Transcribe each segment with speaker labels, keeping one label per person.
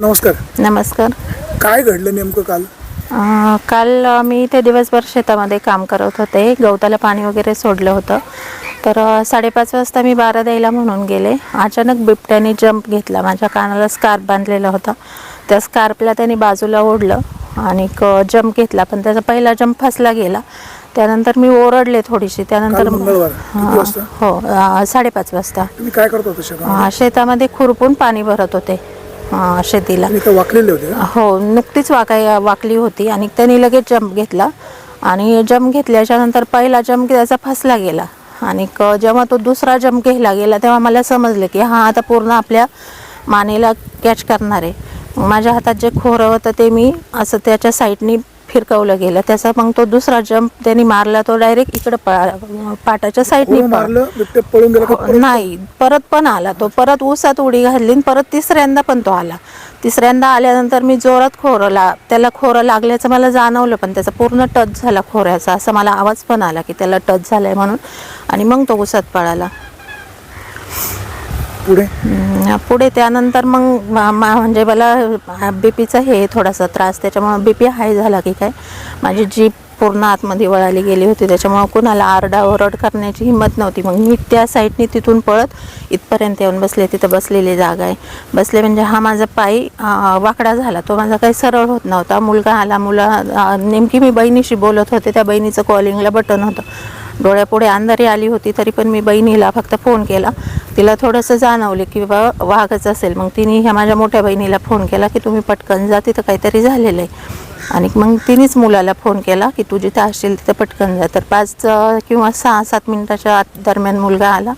Speaker 1: नमस्कार.
Speaker 2: नमस्कार.
Speaker 1: काय घडलं नेमकं काल?
Speaker 2: अं, काल अं, मी इथे दिवसभर शेतामध्ये काम करत होते. गवताला पाणी वगैरे सोडलं होतं. तर अं, साडेपाच वाजता मी बारा द्यायला म्हणून गेले. अचानक बिबट्याने जंप घेतला. माझ्या कानाला स्कार्फ बांधलेला होता. त्या स्कार्फला त्याने बाजूला ओढलं आणि जंप घेतला. पण त्याचा पहिला जंप फसला गेला. त्यानंतर मी ओरडले थोडीशी. त्यानंतर
Speaker 1: काल मंगळवार. किती
Speaker 2: हां,
Speaker 1: वाजता?
Speaker 2: हो अं, साडेपाच वाजता.
Speaker 1: तुम्ही काय करत होता शेतात
Speaker 2: अं, शेतामध्ये खुरपून पाणी भरत होते. शेतीला.
Speaker 1: वाकलेले होते
Speaker 2: हो नुकतीच वाकाय वाकली होती आणि त्याने लगेच जंप घेतला. आणि जंप घेतल्याच्या नंतर पहिला जंप त्याचा फसला गेला. आणि क- जेव्हा तो दुसरा जंप घ्यायला गेला तेव्हा मला समजलं की हा आता पूर्ण आपल्या मानेला कॅच करणार आहे. माझ्या हातात जे खोरं होतं ते मी असं त्याच्या साईडनी फिरकवलं गेलं. त्याचा मग तो दुसरा जंप त्यांनी मारला तो डायरेक्ट इकडं पाटाच्या साईडनी
Speaker 1: बिबट्या पळून
Speaker 2: हो, नाही परत पण आला तो. परत ऊसात उडी घातली आणि परत तिसऱ्यांदा पण तो आला. तिसऱ्यांदा आल्यानंतर मी जोरात खोरं ला त्याला खोरं लागल्याचं मला जाणवलं पण त्याचा पूर्ण टच झाला खोऱ्याचा. असा मला आवाज पण आला की त्याला टच झालाय म्हणून. आणि मग तो ऊसात पळाला.
Speaker 1: पुढे?
Speaker 2: पुढे त्यानंतर मग मा- मा- म्हणजे मला बी पीचा हे थोडासा त्रास त्याच्यामुळे बी पी हाय झाला की काय? माझी जीप पूर्ण आतमध्ये वळाली गेली होती त्याच्यामुळं कुणाला आरडा ओरड करण्याची हिंमत नव्हती. मग मी त्या साईडने तिथून पळत इथपर्यंत येऊन बसले तिथं बसलेली जागा आहे. बसले म्हणजे हा माझा पाय वाकडा झाला. तो माझा काही सरळ होत नव्हता. मुलगा आला मुला नेमकी मी बहिणीशी बोलत होते. त्या बहिणीचं कॉलिंगला बटन होतं. डोळ्यापुढे अंधारी आली होती तरी पण मी बहिणीला फक्त फोन केला. तिला थोडंसं जाणवले की बाबा वाघच असेल. मग तिने ह्या माझ्या मोठ्या बहिणीला फोन केला की तुम्ही पटकन जा तिथं काहीतरी झालेलं आहे. आणि मग तिनेच मुलाला फोन केला की तू जिथं असशील तिथं पटकन जा. तर पाच किंवा सहा सात मिनिटाच्या आत दरम्यान मुलगा आला.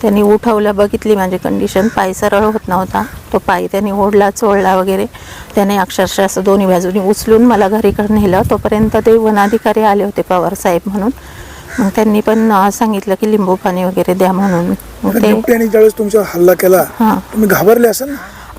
Speaker 2: त्यांनी उठवलं बघितली माझी कंडिशन पाय सरळ होत नव्हता. तो पाय त्यांनी ओढला चोळला वगैरे. त्याने अक्षरशः असं दोन्ही बाजूनी उचलून मला घरीकडे नेलं. तोपर्यंत ते वनाधिकारी आले होते पवार साहेब म्हणून. मग त्यांनी पण सांगितलं की लिंबू पाणी वगैरे द्या म्हणून. मग ते
Speaker 1: बिबट्याने ज्यावेळेस तुमच्यावर हल्ला केला
Speaker 2: हां.
Speaker 1: तुम्ही घाबरले असाल ना?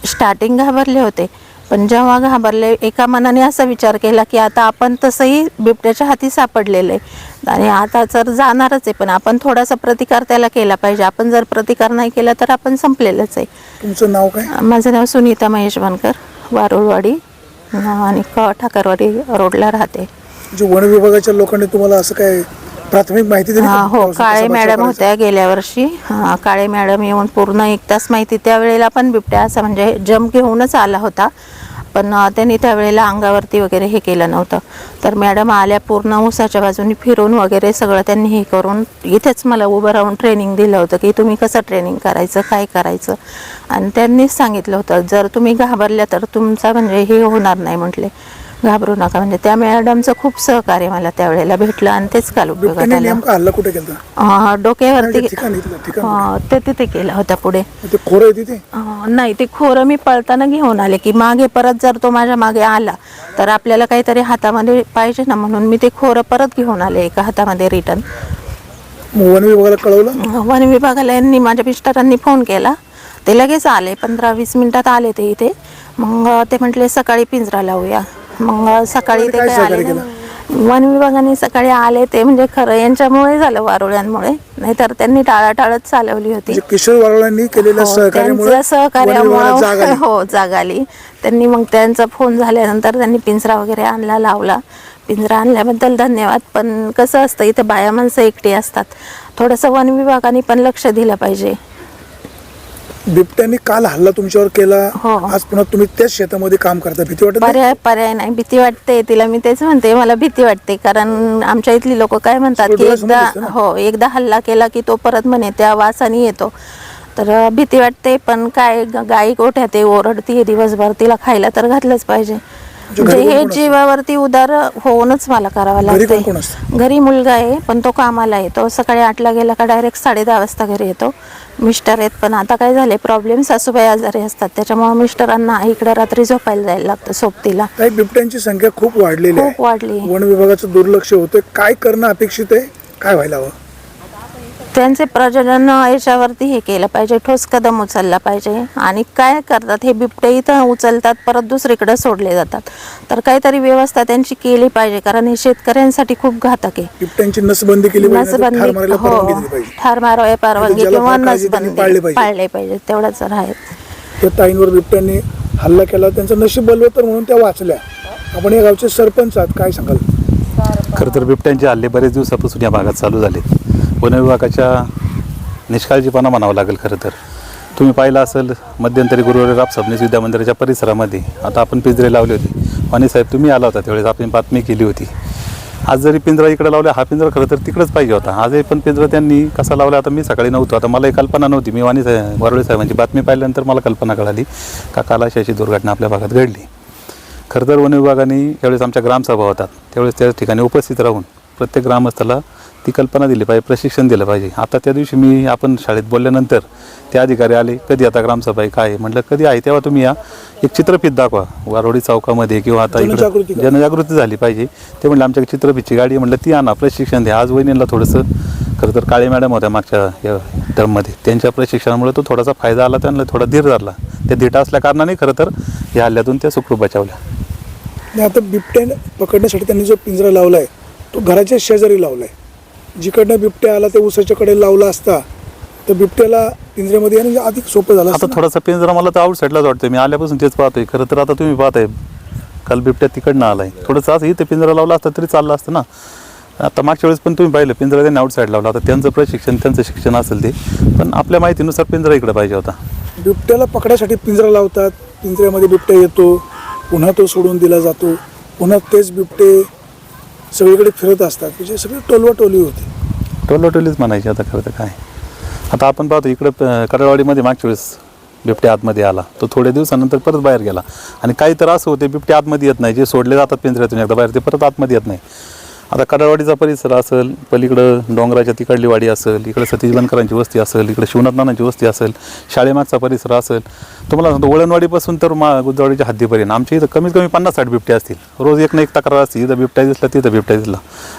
Speaker 2: स्टार्टिंग घाबरले होते पण जेव्हा घाबरले एका मनाने असा विचार केला की आता आपण तसंही बिबट्याच्या हाती सापडलेलं आहे. आणि आता जर जाणारच आहे पण आपण थोडासा प्रतिकार त्याला केला पाहिजे. आपण जर प्रतिकार नाही केला तर आपण संपलेलंच आहे.
Speaker 1: तुमचं नाव काय?
Speaker 2: माझं नाव सुनीता महेश बनकर वारुळवाडी आणि क ठाकरवाडी रोडला राहते.
Speaker 1: जे वन विभागाच्या लोकांनी तुम्हाला असं काय प्राथमिक माहिती दिली
Speaker 2: हा,
Speaker 1: का?
Speaker 2: हो काळे मॅडम? होत्या गेल्या वर्षी. हा, काळे मॅडम येऊन पूर्ण एक तास माहिती त्यावेळेला पण बिबट्या असा म्हणजे जम्प घेऊनच आला होता. पण अं, त्यांनी त्यावेळेला अंगावरती वगैरे हे केलं नव्हतं. तर मॅडम आल्या पूर्ण ऊसाच्या बाजूनी फिरून वगैरे सगळं त्यांनी हे करून इथेच मला उभं राहून ट्रेनिंग दिलं होतं की तुम्ही कसं ट्रेनिंग करायचं काय करायचं? आणि त्यांनीच सांगितलं होतं जर तुम्ही घाबरल्या तर तुमचा म्हणजे हे होणार नाही म्हटले. घाबरू नका. म्हणजे त्या मॅडमचं खूप सहकार्य मला त्यावेळेला भेटलं आणि तेच काल उपयोगात आलं.
Speaker 1: कुठे
Speaker 2: अं, डोक्यावरती ते तिथे केला होता पुढे. नाही ते खोरं मी पळताना घेऊन आले की मागे परत जर तो माझ्या मागे आला तर आपल्याला काहीतरी हातामध्ये पाहिजे ना म्हणून मी ते खोरं परत घेऊन आले एका हातामध्ये रिटर्न.
Speaker 1: वन विभागाला कळवलं?
Speaker 2: वन विभागाला यांनी माझ्या मिस्टरांनी फोन केला. ते लगेच आले पंधरा वीस मिनिटात आले ते इथे. मग ते म्हटले सकाळी पिंजरा लावूया. मग सकाळी ते
Speaker 1: काय
Speaker 2: काय आले
Speaker 1: सहकार्य
Speaker 2: नाही. वन विभागाने सकाळी आले ते म्हणजे खरं यांच्यामुळे झालं वारुळ्यांमुळे. नाहीतर त्यांनी टाळाटाळच चालवली होती.
Speaker 1: म्हणजे किशोर वारळांनी केलेल्या
Speaker 2: हो,
Speaker 1: सहकार्यामुळे
Speaker 2: त्यांच्या
Speaker 1: जाग
Speaker 2: सहकार्यामुळे
Speaker 1: आली.
Speaker 2: हो जाग आली. त्यांनी मग त्यांचा फोन झाल्यानंतर त्यांनी पिंजरा वगैरे आणला लावला. पिंजरा आणल्याबद्दल धन्यवाद. पण कसं असतं इथे बाया माणसं एकटी असतात. थोडंसं वन विभागाने पण लक्ष दिलं पाहिजे.
Speaker 1: बिबट्याने काल हल्ला तुमच्यावर केला.
Speaker 2: हो.
Speaker 1: आज पुन्हा तुम्ही त्याच शेतामध्ये काम करता. भीती वाटत नाही?
Speaker 2: पर्याय पर्याय नाही. भीती वाटते. तिला मी तेच म्हणते. मला भीती वाटते. कारण आमच्या इथली लोक काय म्हणतात की
Speaker 1: डोळ्यासमोर
Speaker 2: एकदा
Speaker 1: दिसतं ना.
Speaker 2: हो एकदा हल्ला केला की तो परत म्हणे त्या वासाने येतो. तर अं, भीती वाटते. पण काय ग- गाई गोठ्या ते ओरडती दिवसभर. तिला खायला तर घातलंच पाहिजे. म्हणजे हे? जीवावरती उदार होऊनच मला करावं लागतं? घरी मुलगा आहे पण तो कामाला आहे. तो सकाळी आठला गेला का डायरेक्ट साडे दहा वाजता घरी येतो. मिस्टर आहेत पण आता काय झाले प्रॉब्लेम सासूबाई आजारी असतात. त्याच्यामुळे मिस्टरांना इकडे रात्री झोपायला जायला लागतं सोबतीला.
Speaker 1: बिबट्यांची संख्या खूप वाढलेली
Speaker 2: खूप वाढली
Speaker 1: वन विभागाचं दुर्लक्ष होतं काय करणं अपेक्षित आहे? काय व्हायला हवं?
Speaker 2: त्यांचे प्रजनन याच्यावरती हे केलं पाहिजे. ठोस कदम उचलला पाहिजे. आणि काय करतात? हे बिबटे इथं उचलतात परत दुसरीकडे सोडले जातात. तर काहीतरी व्यवस्था त्यांची केली पाहिजे कारण हे शेतकऱ्यांसाठी खूप घातक आहे.
Speaker 1: बिबट्यांची नसबंदी केली पाहिजे नाहीतर ठार मारायला
Speaker 2: नसबंदी
Speaker 1: परवानगी
Speaker 2: हो
Speaker 1: दिली पाहिजे.
Speaker 2: ठार मारावे परवानगी
Speaker 1: ज्याला
Speaker 2: किंवा नसबंदी
Speaker 1: पाळली पाहिजे.
Speaker 2: पाळले पाहिजे तेवढंच आहे
Speaker 1: त्या ताईंवर बिबट्यांनी हल्ला केला त्यांचं नशीब बलवतर म्हणून त्या वाचल्या. आपण या गावचे सरपंच आहात काय सांगाल?
Speaker 3: खरं तर बिबट्यांचे हल्ले बरेच दिवसापासून या भागात चालू झाले वन विभागाच्या निष्काळजीपणा म्हणावं लागेल खरं तर. तुम्ही पाहिलं असेल मध्यंतरी गुरुवारी राप सबनीस विद्या मंदिराच्या परिसरामध्ये आता आपण पिंजरे लावले होते. वाणी साहेब तुम्ही आला होता त्यावेळेस आपण बातमी केली होती. आज जरी पिंजरा इकडे लावला हा पिंजरा खरं तर तिकडंच पाहिजे होता. आजही पण पिंजरा त्यांनी कसा लावला आता मी सकाळी नव्हतो. आता मला एक कल्पना नव्हती. मी वाणी साहेब वरवळे साहेबांची बातमी पाहिल्यानंतर मला कल्पना कळाली का काल अशी अशी दुर्घटना आपल्या भागात घडली. खरं तर वन विभागाने ज्यावेळेस आमच्या ग्रामसभा होतात. त्यावेळेस त्या ठिकाणी उपस्थित राहून प्रत्येक ग्रामस्थाला ती कल्पना दिली पाहिजे प्रशिक्षण दिलं पाहिजे. आता त्या दिवशी मी आपण शाळेत बोलल्यानंतर ते अधिकारी आले कधी आता ग्रामसभा आहे काय आहे? म्हटलं कधी आहे? तेव्हा तुम्ही या एक चित्रफित दाखवा. वारोडी चौकामध्ये किंवा आता इकडे. जनजागृती झाली पाहिजे. ते म्हणलं आमच्या चित्रफितची गाडी आहे. म्हणलं ती आणा प्रशिक्षण द्या. आज वहिनीला थोडंसं खरं तर काळे मॅडम होत्या मागच्या या टर्ममध्ये त्यांच्या प्रशिक्षणामुळे तो थोडासा फायदा आला त्यांना थोडा धीर धरला. त्या धीटा असल्या कारणाने खरं तर या हल्ल्यातून त्या सुखरूप बचावल्या.
Speaker 1: आता बिबट्या पकडण्यासाठी त्यांनी जो पिंजरा लावला आहे तो घराच्या शेजारी लावला आहे जिकडनं बिबट्या आला ते उसाच्या कडे लावला असता तर बिबट्याला पिंजऱ्यामध्ये येणं म्हणजे अधिक सोपं झालं
Speaker 3: आता
Speaker 1: असतं ना.
Speaker 3: थोडासा पिंजरा मला तर आउट साईडलाच वाटतोय. मी आल्यापासून तेच पाहतोय. खरं तर आता तुम्ही पाहताय काल बिबट्या तिकडनं आलाय. थोडंसं असं इथं पिंजरा लावला असता तरी चाललं असतं ना. आता मागच्या वेळेस पण तुम्ही पाहिलं पिंजरा त्यांनी आउट साईड लावला आता त्यांचं प्रशिक्षण त्यांचं शिक्षण असेल ते. पण आपल्या माहितीनुसार पिंजरा इकडे पाहिजे होता.
Speaker 1: बिबट्याला पकडायसाठी पिंजरा लावतात. पिंजऱ्यामध्ये बिबट्या येतो पुन्हा तो सोडून दिला जातो. पुन्हा तेच बिबटे सगळीकडे फिरत असतात. म्हणजे सगळी टोलवाटोली होते.
Speaker 3: होती म्हणायची आता खरं तर काय. आता आपण पाहतो इकडं प- मागच्या वेळेस बिबट्या आतमध्ये आला. तो थोड्या दिवसानंतर परत बाहेर गेला. आणि काही तर असं होते बिबटे आतमध्ये येत नाही. जे सोडले जातात पिंजऱ्यातून एकदा बाहेर ते परत आतमध्ये येत नाही. आता कडावाडीचा परिसर असेल पलीकडं डोंगराच्या तिकडली वाडी असेल इकडे सतीश बनकरांची वस्ती असेल इकडे शिवनाथ नानांची वस्ती असेल शाळेमागचा परिसर असेल. तुम्हाला सांगतो वळणवाडीपासून तर मा गुजवाडीच्या हद्दीपर्यंत. आमच्या इथं कमीत कमी पन्नास साठ बिबटे असतील. रोज एक ना एक तक्रार असते इथं बिबट्या दिसला तिथं बिबट्या दिसला.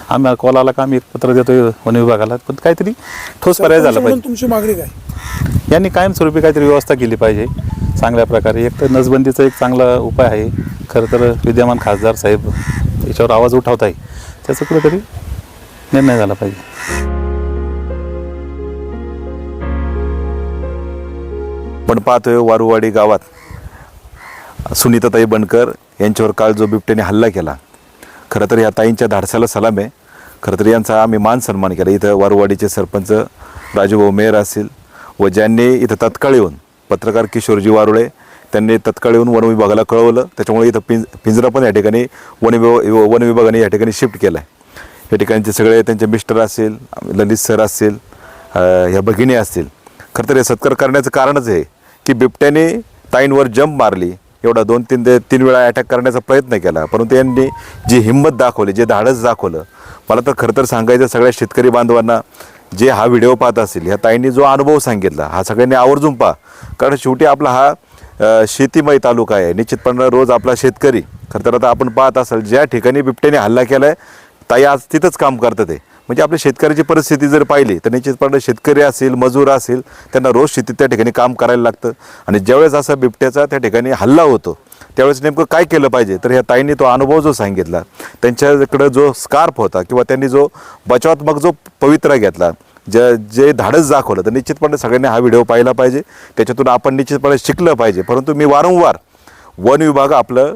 Speaker 3: आम्ही कॉल आला का आम्ही एक पत्र देतोय वन विभागाला. पण काहीतरी ठोस पर्याय झाला पाहिजे.
Speaker 1: तुमची मागणी काय?
Speaker 3: यांनी कायमस्वरूपी काहीतरी व्यवस्था केली पाहिजे चांगल्या प्रकारे. एक तर नसबंदीचा एक चांगला उपाय आहे. खरं तर विद्यमान खासदार साहेब याच्यावर आवाज उठवत आहे त्याचा कुठेतरी निर्णय झाला पाहिजे.
Speaker 4: पण पाहतोय वारुवाडी गावात सुनीताताई बनकर यांच्यावर काल जो बिबट्याने हल्ला केला खरं तर या ताईंच्या धाडसाला सलाम आहे. खरं तर यांचा आम्ही मान सन्मान केला. इथं वारुवाडीचे सरपंच राजूभाऊ मेयर असतील व ज्यांनी इथं तत्काळ येऊन पत्रकार किशोरजी वारुळे त्यांनी तत्काळ येऊन वन विभागाला कळवलं. त्याच्यामुळे इथं पिंज पिंजरा पण या ठिकाणी वन विभाग वन विभागाने या ठिकाणी शिफ्ट केला आहे या ठिकाणचे सगळे त्यांचे मिस्टर असतील ललित सर असतील ह्या भगिनी असतील. खरं तर हे सत्कार करण्याचं कारणच आहे की बिबट्याने ताईंवर जंप मारली. एवढा दोन तीन तीन वेळा अटॅक करण्याचा प्रयत्न केला. परंतु यांनी जी हिंमत दाखवली जे धाडस दाखवलं मला तर खरं तर सांगायचं सगळ्या शेतकरी बांधवांना जे हा व्हिडिओ पाहत असेल ह्या ताईंनी जो अनुभव सांगितला हा सगळ्यांनी आवर्जून पहा. कारण शेवटी आपला हा शेतीमय तालुका आहे. निश्चितपणे रोज आपला शेतकरी खरं तर आता आपण पाहत असाल ज्या ठिकाणी बिबट्याने हल्ला केला आहे ताई आज तिथंच काम करतात ते. म्हणजे आपल्या शेतकऱ्याची परिस्थिती जर पाहिली तर निश्चितपणे शेतकरी असेल मजूर असेल त्यांना रोज शेतीत त्या ठिकाणी काम करायला लागतं. आणि ज्यावेळेस असा बिबट्याचा त्या ठिकाणी हल्ला होतो त्यावेळेस नेमकं काय केलं पाहिजे? तर ह्या ताईंनी तो अनुभव जो सांगितला त्यांच्याकडं जो स्कार्फ होता किंवा त्यांनी जो बचावात्मक जो पवित्रा घेतला जे जे धाडस दाखवलं तर निश्चितपणे सगळ्यांनी हा व्हिडिओ पाहिला पाहिजे. त्याच्यातून आपण निश्चितपणे शिकलं पाहिजे. परंतु मी वारंवार वन विभाग आपलं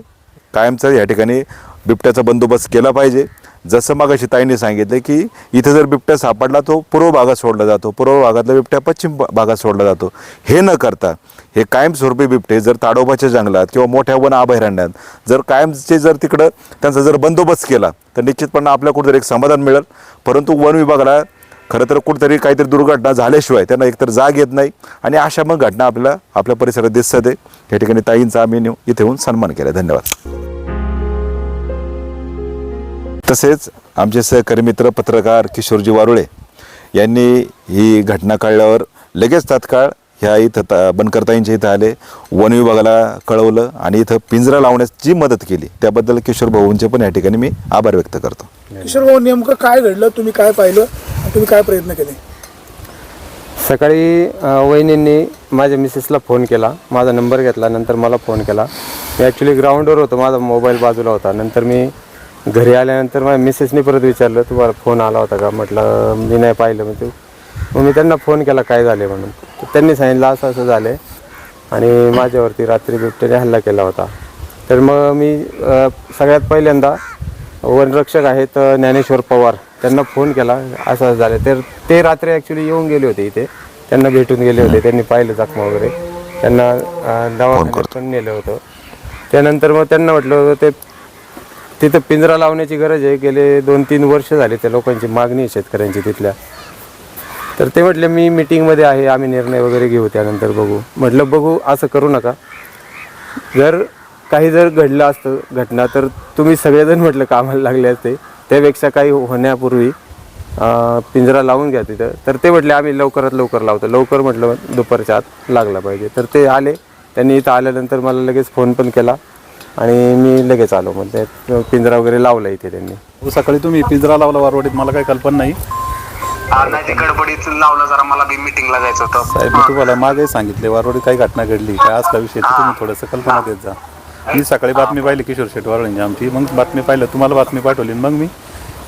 Speaker 4: कायमचं या ठिकाणी बिबट्याचा बंदोबस्त केला पाहिजे. जसं मग अशी ताईंनी सांगितलं की इथं जर बिबट्या सापडला तो पूर्व भागात सोडला जातो. पूर्व भागातला बिबट्या पश्चिम भागात सोडला जातो. हे न करता हे कायमस्वरूपी बिबटे जर ताडोबाच्या जंगलात किंवा मोठ्या वन अभयारण्यात जर कायमचे जर तिकडं त्यांचा जर बंदोबस्त केला तर निश्चितपणे आपल्या कुठेतरी एक समाधान मिळेल. परंतु वन विभागाला खरं तर कुठेतरी काहीतरी दुर्घटना झाल्याशिवाय त्यांना एकतर जाग येत नाही आणि अशा मग घटना आपल्याला आपल्या परिसरात दिसत आहे या ठिकाणी ताईंचा आम्ही इथे येऊन सन्मान केला. धन्यवाद. तसेच आमचे सहकारी मित्र पत्रकार किशोरजी वारुळे यांनी ही घटना कळल्यावर लगेच तात्काळ ह्या इथं ता बनकरताईंच्या इथं आले वन विभागाला कळवलं आणि इथं पिंजरा लावण्याची मदत केली. त्याबद्दल किशोर भाऊंचे पण या ठिकाणी मी आभार व्यक्त करतो.
Speaker 1: किशोर भाऊ नेमकं काय घडलं? तुम्ही काय पाहिलं? आणि तुम्ही काय प्रयत्न केले?
Speaker 5: सकाळी वहिनींनी माझ्या मिसेसला फोन केला. माझा नंबर घेतला नंतर मला फोन केला. मी ॲक्च्युली ग्राउंडवर होतो. माझा मोबाईल बाजूला होता. नंतर मी घरी आल्यानंतर माझ्या मिसेसनी परत विचारलं तुम्हाला फोन आला होता का? म्हटलं मी नाही पाहिलं. म्हणजे मग मी त्यांना फोन केला काय झाले म्हणून. तर त्यांनी सांगितलं असं असं झालं आणि माझ्यावरती रात्री बिबट्याने हल्ला केला होता. तर मग मी सगळ्यात पहिल्यांदा वनरक्षक आहेत ज्ञानेश्वर पवार त्यांना फोन केला असं झालं तर ते रात्री ॲक्च्युली येऊन गेले होते इथे. त्यांना भेटून गेले होते त्यांनी पाहिलं जखमा वगैरे. त्यांना दवाखान्यात पण नेलं होतं. त्यानंतर मग त्यांना म्हटलं होतं ते तिथं पिंजरा लावण्याची गरज आहे. गेले दोन तीन वर्ष झाले त्या लोकांची मागणी आहे शेतकऱ्यांची तिथल्या. तर ते म्हटले मी मीटिंगमध्ये आहे आम्ही निर्णय वगैरे घेऊ त्यानंतर बघू. म्हटलं बघू असं करू नका. जर काही जर घडलं असतं घटना तर तुम्ही सगळेजण म्हटलं कामाला लागले असते. त्यापेक्षा काही होण्यापूर्वी पिंजरा लावून घ्या तिथं. तर ते म्हटले आम्ही लवकरात लवकर लावतो. लवकर म्हटलं दुपारच्या आत लागला पाहिजे. तर ते आले. त्यांनी इथं आल्यानंतर मला लगेच फोन पण केला आणि मी लगेच आलो. म्हणते पिंजरा वगैरे लावला इथे त्यांनी.
Speaker 3: सकाळी तुम्ही पिंजरा लावला वारवाडीत मला काही कल्पना नाही.
Speaker 6: नाही ते गडबडीत लावलं जरा मला बी मिटिंगला जायचं होतं.
Speaker 3: साहेब मी तुम्हाला मागे सांगितले वारवाडीत काही घटना घडली काय असला विषय तर तुम्ही थोडंसं कल्पना देत जा. मी सकाळी बातमी पाहिली किशोर शेट वारवाडींची आमची. मग बातमी पाहिलं तुम्हाला बातमी पाठवली मग मी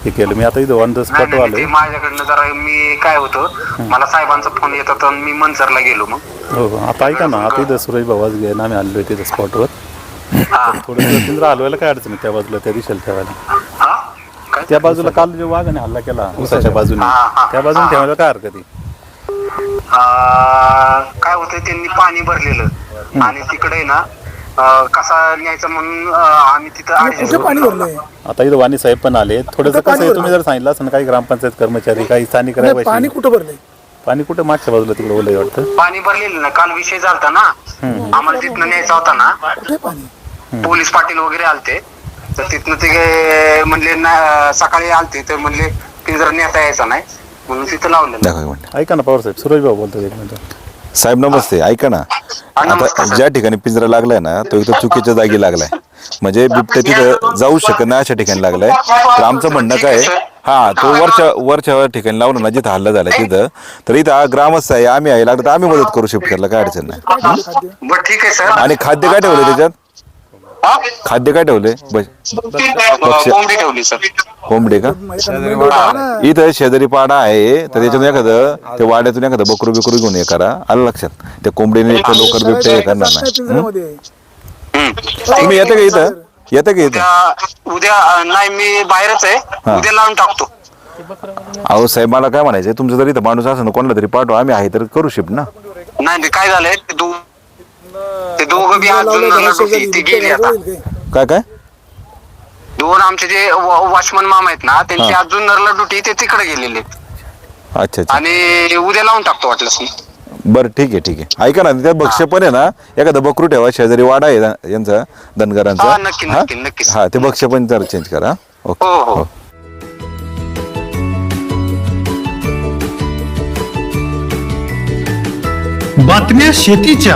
Speaker 3: हे केलं. मी आता इथं ऑन द
Speaker 6: नाही,
Speaker 3: स्पॉट
Speaker 6: नाही, ते
Speaker 3: आलोय
Speaker 6: माझ्याकडनं जरा मी काय होतं मला साहेबांचा फोन येत होता आणि मी मंचरला गेलो मग.
Speaker 3: हो हो. आता ऐका ना आता इथं सुरेश भावाच घे ना आम्ही आलोय तिथं स्पॉटवर
Speaker 6: हा.
Speaker 3: थोडंसं पिंजरा हलवायला काय अडचण आहे त्या बाजूला त्या दिशेला ठेवायला? त्या बाजूला काल जो वाघाने हल्ला केला उसाच्या बाजूने
Speaker 6: हा, हा,
Speaker 3: त्या बाजूने ठेवायला काय हरकत? आहे
Speaker 6: अं, काय होतंय त्यांनी पाणी भरलेलं. आणि तिकडे ना अं, कसा न्यायचा म्हणून अं, आम्ही तिथं
Speaker 1: कुठे पाणी भरलंय?
Speaker 3: आता इथं वाणी साहेब पण आले. थोडंसं
Speaker 1: कुठं
Speaker 3: कसं आहे तुम्ही जर सांगितलं असं काही ग्रामपंचायत कर्मचारी काही स्थानिक
Speaker 1: नाही,
Speaker 3: रहिवासी
Speaker 1: पाणी कुठं भरलंय?
Speaker 3: पाणी कुठं? मागच्या बाजूला तिकडे ओलंय वाटतं.
Speaker 6: पाणी भरलेलं ना काल विषय झालता ना. आम्हाला तिथनं न्यायचा होता ना
Speaker 1: कुठे पाणी?
Speaker 6: पोलीस पाटील वगैरे आलते. तर तिथनं ते म्हणले ना सकाळी आलते. तर म्हणले पिंजरा नेता यायचा नाही. म्हणून तिथं लावलेलं
Speaker 4: दाखवा एक मिनिट.
Speaker 3: ऐका ना पवार साहेब सुरेश भाऊ बोलतो एक मिनिट.
Speaker 4: साहेब नमस्ते. ऐका ना.
Speaker 6: नमस्कार,
Speaker 4: आता. ज्या ठिकाणी पिंजरा लागलाय ना तो इथं चुकीच्या जागी लागलाय. म्हणजे बिबट्या तिथं जाऊ शकत नाही अशा ठिकाणी लागलाय. तर आमचं म्हणणं काय? आहे, हा तो वरच्या वरच्या ठिकाणी लावला ना जिथं हल्ला झाला तिथं. तर इथं हा ग्रामस्थ आहे आम्ही आहे लागलं तर आम्ही मदत करू शिफ्ट करायला काय अडचण नाही.
Speaker 6: बरं ठीक आहे सर.
Speaker 4: आणि खाद्य काय ठेवलं त्याच्यात? खाद्य काय ठेवले
Speaker 6: कोंबडी ठेवली सर.
Speaker 4: कोंबडे का? इथं शेजारी पाडा आहे. तर त्याच्यातून एखादं ते वाड्यातून एखादं बकरू बिकरू घेऊन हे करा. आलं लक्षात. त्या कोंबडीने इतकं लवकर बिबटे हे करणार नाही. तुम्ही येते का इथं? येते का इथं?
Speaker 6: उद्या नाही मी बाहेरच आहे. उद्या लावून टाकतो.
Speaker 4: अहो साहेब मला काय म्हणायचं तुमचं जर इथं माणूस असं ना कोणाला तरी पाठवा. आम्ही आहे तर करू शिफ्ट ना.
Speaker 6: नाही काय झालंय? ते दो ते दोघं बी अजून ती गेली आता
Speaker 4: काय? काय
Speaker 6: दोन आमचे जे वॉचमन मामा आहेत ना त्यांची
Speaker 4: हा.
Speaker 6: अजून नरला ड्युटी ते तिकडे गेलेले आहेत.
Speaker 4: अच्छा अच्छा
Speaker 6: आणि उद्या लावून टाकतो वाटलंच
Speaker 4: बरं ठीक आहे ठीक आहे ऐका ना त्यात बक्ष पण आहे ना एखादं बकरू ठेवा शेजारी वाडा आहे ना यांचा धनगरांचा
Speaker 6: हा, नक्की,
Speaker 4: हा?
Speaker 6: नक्की, नक्की.
Speaker 4: हा ते बक्ष पण जरा चेंज करा ओके
Speaker 6: हो हो
Speaker 7: बातम्या शेतीच्या